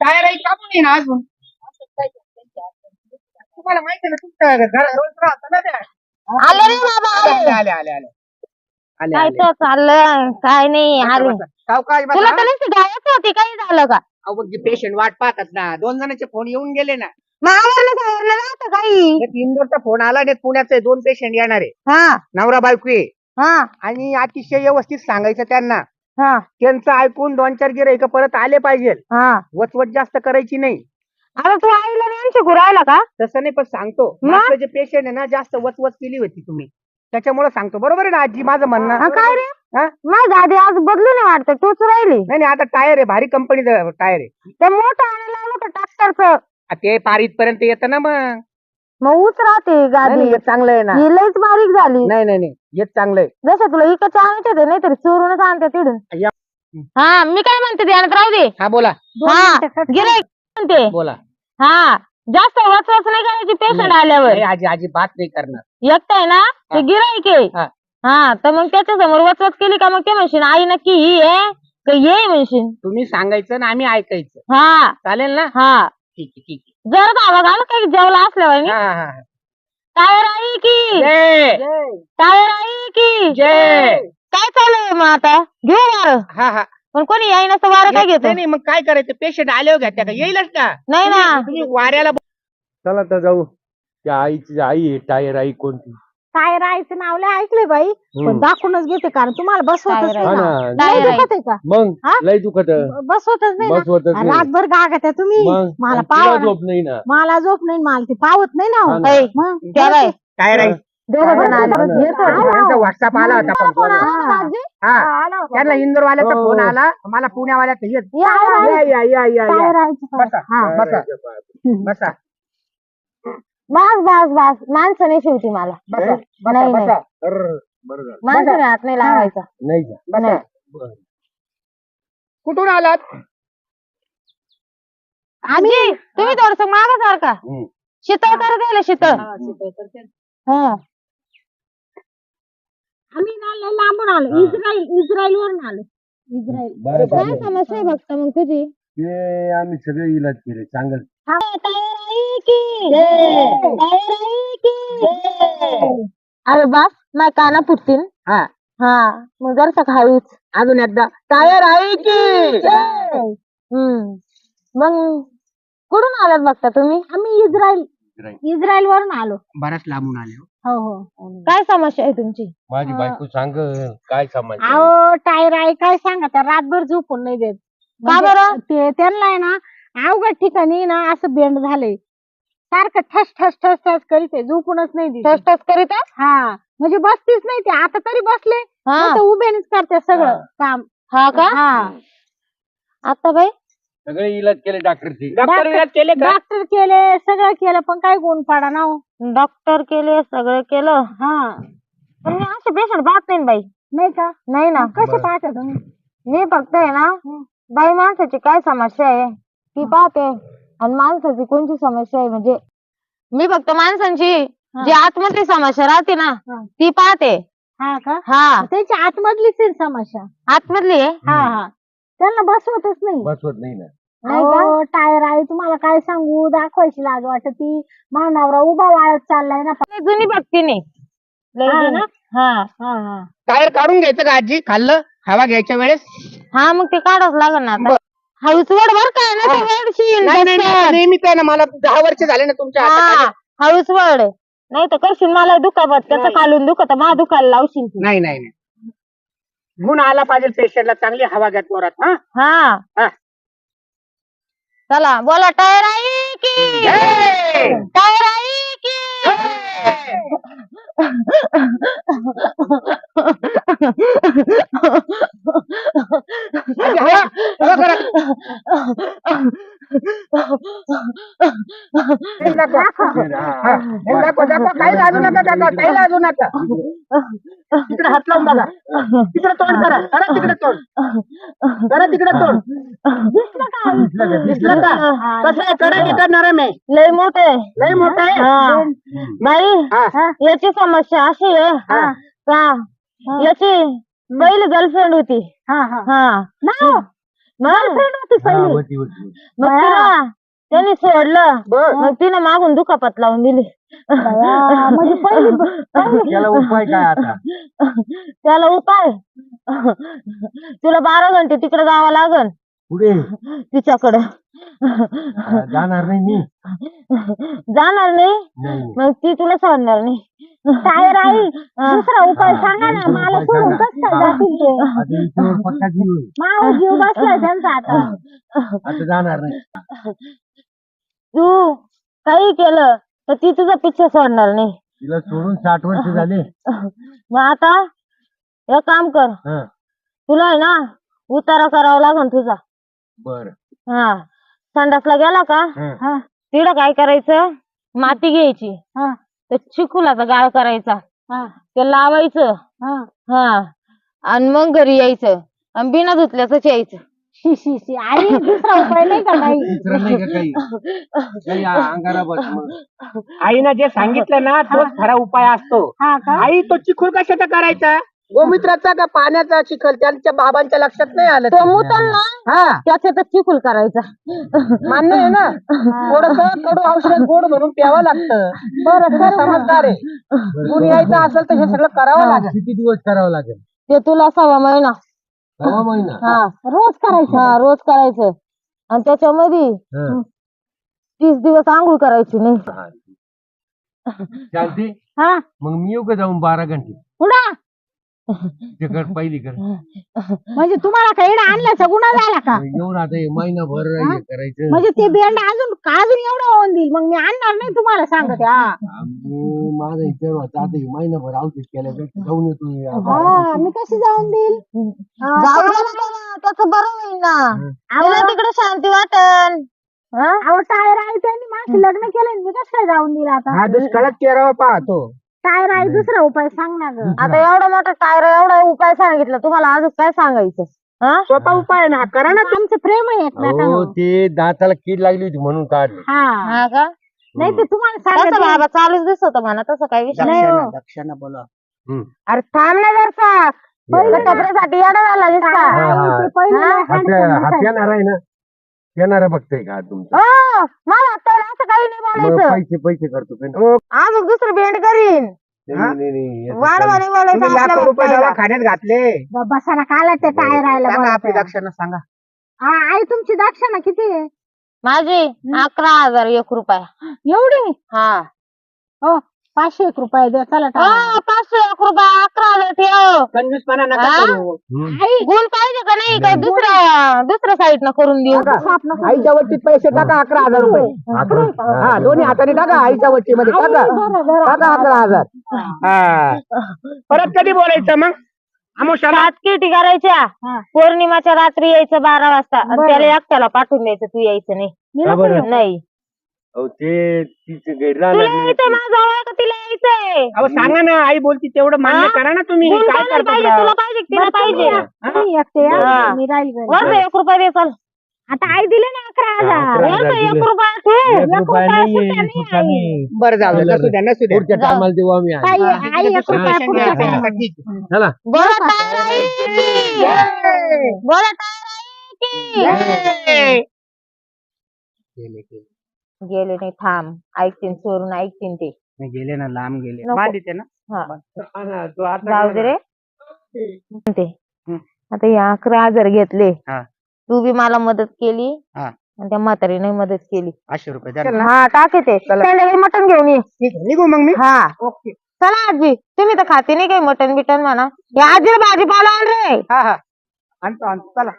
Tyre आहे का पण ना अजून. तुम्हाला माहिती ना तुमच्या घरा रोज राहता ना त्या. आले रे बाबा आले. आले आले आले काय आले. तर चाललं काय नाही आले. सावकाश तुला बसा. तर नुसती गायच होती काही झालं का? पेशंट वाट पाहतात ना. दोन जणांचे फोन येऊन गेले ना. नव्हतं काही? एक इंदोरचा फोन आला आणि एक पुण्याचा. दोन पेशंट येणार आहे. हा. नवरा बायको आहे. हा. आणि अतिशय व्यवस्थित सांगायचं त्यांना. हा. त्यांचं ऐकून दोन चार गिराईक परत आले पाहिजे. हा. वचवत जास्त करायची नाही. आता तू आईला नाही राहिला का? तसं नाही पण सांगतो. मग? जे पेशंट आहे ना जास्त वचवच केली होती तुम्ही. त्याच्यामुळे सांगतो. बरोबर आहे ना आजी? माझं म्हणणं. हा, काय रे? हा? माझी गाडी आज बदलू नाही वाटतं. तूच राहिली. नाही नाही आता टायर आहे. भारी कंपनीचं टायर आहे. ते मोठं आणायला आलं होतं ट्रॅक्टरचं आ, ते पारीत पर्यंत येतं ना मग. मग उच राहते नाही, गाडी नाही, हे चांगलं आहे ना. ही लईच बारीक झाली. नाही नाही नाही हेच चांगलं आहे. जसं तुला इकडे आणायचे होते नाहीतरी चोरूनच आणते तिडून. या. हा मी काय म्हणते ध्यानात राहू दे. हा बोला. हा गिराईक म्हणते बोला. हा जास्त वाचवाच नाही करायची पेशंट आल्यावर. नाही, आजी आजी बात नाही करणार. एकटा आहे ना ते हा. गिराईक हा. आहे. हा. तर मग त्याच्यासमोर वचवच केली का मग ते म्हणशील आई नक्की ही आहे. का ये म्हणशील. तुम्ही सांगायचं ना आम्ही ऐकायचं. हा. चालेल ना? हा. ठीक आहे ठीक जर का बघा काही जेवला असल्यावर आहे हा, हा, हा. टायर आई की? जय! टायर आई की? जय! काय चालू आहे मग आता? घेऊ वारं. हा हा. पण कोणी याय नसतं वारं काय घेत? नाही नाही, मग काय करायचं? पेशंट आल्यावर घ्या त्या का येईलच ना. नाही ना. तुम्ही वाऱ्याला चला तर जाऊ. त्या आईची आई आहे टायर आई कोणती? टायर आईचं नाव लय ऐकलंय बाई पण हम्म. दाखवूनच घेते कारण तुम्हाला बसवतच नाही हा ना. ना लय टायर दुखत आहे का मग हा? लय दुखत बसवतच नाही ना बसवतच नाही रातभर गागत आहे तुम्ही मग मला पाव. झोप नाही ना मला झोप नाही मला ते पावत नाही ना हो. हा ना. ऐ, मग त्या बाई काय राहील. हा. त्यांचा व्हॉट्सअप आला होता पण कोण फोनवर. आला होता आजी? हा हा, आला होता. त्यांना इंदोर वाल्याचा हो. फोन आला मला पुण्यावाल्याचा येत या, या, या या या या. बसा हा. बसा बसा बस बस बस. माणसं नाही शिवती मला. बसा. बसा नाही, नाही. बसा. अर्र, बरं झालं. माणसाने हात नाही लावायचा. नाही का बसा. नाही. बरं. कुठून आलात? आम्ही तुम्ही थोडस माग सारखा हम्म. शीतळ कर द्यायला शीतळ. हा आम्ही ना लय लांबून आलो. हा. इस्रायल इस्रायल वरून आलो. इस्रायल. बरं काय झालं. समस्या आहे बघता मग तुझी? ते आम्ही सगळे इलाज केले. चांगल. अरे बाप माझ्या काना फुटतील. हा. हा मग जर हळूच अजून एकदा. टायर आहे की? हम्म. मग कुठून आलात बघता तुम्ही? आम्ही इस्रायल. इस्रायल. वरून आलो. बराच लांबून आले हो. हो हो. काय समस्या आहे तुमची? माझी. बायको सांग काय समज अहो टायर आहे काय सांगा त्या रातभर झोपून नाही देत. का म्हणजे बरं? ते त्यांना आहे ना अवघड ठिकाणी ना असं बेंड झालंय. सारखं ठस ठस ठस ठस करीत आहे. झोपूनच नाही देत टच टच करीत आहे? हा. म्हणजे बसतीच नाही ते. आता तरी बसले. हा. नाही तर उभ्यानेच करते सगळं काम. हा का? हा. आता बाई? सगळे इलाज केले डॉक्टरची. डॉक्टर विलाज केले का? डॉक्टर केले सगळं केलं पण काय गुण पाडा ना हो. डॉक्टर केले सगळं केलं. हा. पण मी असे पेशंट पाहत नाही बाई. नाही का? नाही ना. कसे बरं. पाहता तुम्ही? मी फक्त आहे ना बाई माणसाची काय समस्या आहे ती पाहते. आणि माणसाची कोणती समस्या आहे? म्हणजे मी फक्त माणसांची जी आतमधली समस्या राहते ना हा. ती पाहते. हा का? हा. त्याची आतमधलीच आहे समस्या. आतमधली आहे? हा हा. त्यांना बसवतच नाही. बसवत नाही ना. नाही का? अहो, टायर आहे तुम्हाला काय सांगू? दाखवायची लाज वाटत ती. मानावरा उभा वाळत चाललाय ना. लय जुनी भक्ती नाही. लय हा. जुनी. ना? हा हा हा. टायर काढून घ्यायचं का आजी? खाल्लं? हवा घ्यायच्या वेळेस? हा मग ते काढावंच लागेल ना आता. हळूच वड बर काय ना. ते वडशील, नाही नाही नाही. नेहमीच आहे ना मला दहा वर्ष झाले ना तुमच्या हाताखाली. हा हळूच वड नाही तर करशील मला दुखापत त्याचं नाही. खालून दुखत मा दुखायला लावशील तू. नाही नाही नाही गुण आला पाहिजे पेशंटला चांगली हवा घ्या जोरात हा हा हा. चला बोला टायर आई की जय! टायर आई की आजी, हवा हवा करा हेम दाखवा. हेम दाखवा, दाखवा. काही लाजू नका दाखवा काही लाजू नका. तिकडे हात लावून बघा. तिकडे तोंड करा. करा तिकडे तोंड. करा तिकडे तोंड. दिसलं का? कसं आहे? कडक आहे का नरम आहे? लय मोठे लय मोठं आहे. बाई. याची समस्या अशी आहे. का याची पहिली गर्लफ्रेंड होती. हा हा. हा. नाव? मग हा, होती, होती, होती. मग तिला त्यांनी सोडलं. बर. मग तिने मागून दुखापत लावून दिली. बया, म्हणजे पहिली पहिली त्याला उपाय काय आता? त्याला उपाय? तुला बारा घंटे तिकडे जावं लागल पुढे? तिच्याकडे. जाणार नाही मी. जाणार नाही. नाही. मग ती तुला सोडणार नाही. काय राही. दुसरा उपाय सांगा ना मला सोडून. कसं काय. जातील ते? आता इथवर पक्का जीव आहे. माव जीव बसलाय त्यांचा आता. आता जाणार नाही. तू काही केलं तर ती तुझा पिच्छा सोडणार नाही. तिला सोडून साठ वर्ष झाले. मग आता एक काम कर. हा. तुला आहे ना उतारा करावा लागन तुझा. बर. हा. संडासला गेला का? हा. तिकडं काय करायचं? माती घ्यायची. हा. तर चिखुलाचा गाळ करायचा. हा, ते लावायचं. हा. हा. आणि मग घरी यायचं. आणि बिना धुतल्याच यायचं. शी शी शी आई दुसरा उपाय नाही का काही दुसरं नाही का काही? काही अंगारा बस मग. आईनं जे सांगितलं ना तोच खरा उपाय असतो. हा का? आई तो चिखल कशाचा करायचा? गोमित्राचा का पाण्याचा चिखल त्यांच्या बाबांच्या लक्षात नाही आलं तो ते. मुतल ना हा. त्याच्यातच चिखुल करायचा. मान्य आहे ना? थोडस कडू औषध गोड म्हणून प्यावं लागतं. बरं समजदार आहे. गुण यायचं असेल तर हे सगळं करावं लागेल. किती दिवस करावं लागेल? ते तुला सव्वा महिना. सहा महिना? हा रोज करायचं. हा रोज करायचं. आणि त्याच्यामध्ये हा. तीस दिवस आंघोळ करायची नाही. हा. चालते हा. मग मी येऊ का जाऊन बारा घंटे. पुढं ते कर पहिली कर. म्हणजे तुम्हाला काही आणल्याचा गुन्हा झाला का? एवढं आता हे महिनाभर हे करायचं. म्हणजे ते बेंड अजून अजून एवढं होऊन देईल. मग मी आणणार नाही तुम्हाला सांगते हा? आम्ही माझा विचार होता आता हे महिनाभर औषध केल्यापेक्षा जाऊन येतो हा, मी कशी जाऊन देईल? हा, जाऊ दे. ना त्याला, त्याचं बरं होईल ना. त्याला तिकडे शांती वाटन? अहो टायर आहे त्यांनी माझं लग्न केलं मी कसं काय जाऊन देईल आता? हा दुष्काळात चेहरा पाहतो. टायर आहे दुसरा उपाय सांग ना ग. आता एवढा मोठा टायर एवढा उपाय सांगितला तुम्हाला अजून काय सांगायचं? हा? सोपा उपाय आहे ना हा करा ना आमचं प्रेम आहे अहो एकमेकांवर ते दाताला कीड लागली होती म्हणून काढले. हा. हा का? नाही ते तुम्हाला तसं सांगत बाबा चालूच दिसत म्हणा तसं काही विषय नाही हो. दक्षाना बोला. अरे थांब ना जर का पहिलं कपड्यासाठी येडा झाला दिसता हा, हा. ते पहिले. पेणार आहे ना? पेणार बघतोय का तुमचं? हो मला काही नाही मग बोलायचं? पैसे पैसे करतो पेन अजून दुसरं बेंड करीन. नाही, नाही, नाही, याचं वाढवा काही- नाही बोलायचं तुम्ही लाख आपल्या रुपये बापाला. दवाखान्यात घातले. ब- बसाना काला ते टायर राहिला सांगा आपली बोलायचं. दक्षाना सांगा. हा आई तुमची दक्षिणा किती आहे? माझी अकरा हजार एक रुपया. एवढी? हा. हो पाचशे एक रुपये द्या चला. हो, पाचशे एक रुपया अकरा हजार ठेव कंजूसपणा नका हा? करू. हम्म. आई गुण पाहिजे का नाही काय दुसऱ्या दुसऱ्या साईड न करून देऊ टाका. आईच्या वट्टीत पैसे टाका अकरा हजार रुपये हा दोन्ही हाताने टाका आईच्या वट्टीमध्ये टाका टाका अकरा हजार हा. परत कधी बोलायचं मग किटी करायच्या हा. पौर्णिमाच्या रात्री यायचं बारा वाजता आणि त्याला एकट्याला पाठवून द्यायचं तू यायचं नाही मी का नको बरं? येऊ. नाही अहो ते तिचे गैरला तुला यायचं माझा जवळ का तिला यायचंय अहो सांगा ना आई बोलती तेवढं मान्य हा? करा ना तुम्ही काय कोणाला करता पाहिजे बरं? पाहिजे की तिला बरं, तुम्ही पाहिजे या. तुम्ही एकटे या. हा. मी राहील घरी. वर एक रुपया दे चल आता आई दिले ना अकरा हजार अकरा. वर हजार एक. रुपया ठेव एक नाही. बरं जाऊ दे नसू द्या नसू द्या पुढच्या. टायमाला देऊ आम्ही. आई एक रुपया पुढच्या. चला बोला ताई बोला ताई गेले गेले. गेले नाही थांब. ऐकतीन चोरून ऐकतीन ते. गेले ना लांब गेले. नको. देते ना? हा. हा तू आता जाऊ दे रे. ते. हम्म. आता या अकरा हजार घेतले. हा. तू बी मला मदत केली. हा. आणि त्या म्हातारीने मदत केली. पाचशे रुपये द्या ना. हा टाके ते. चला. मटण घेऊन ये. ठीक आहे, निघू मग मी? हा. ओके. चला आजी. तुम्ही तर खाते नाही काही मटण बिटन म्हणा. या आजीला भाजीपाला आण रे. हा हा. आणतो आणतो. चला.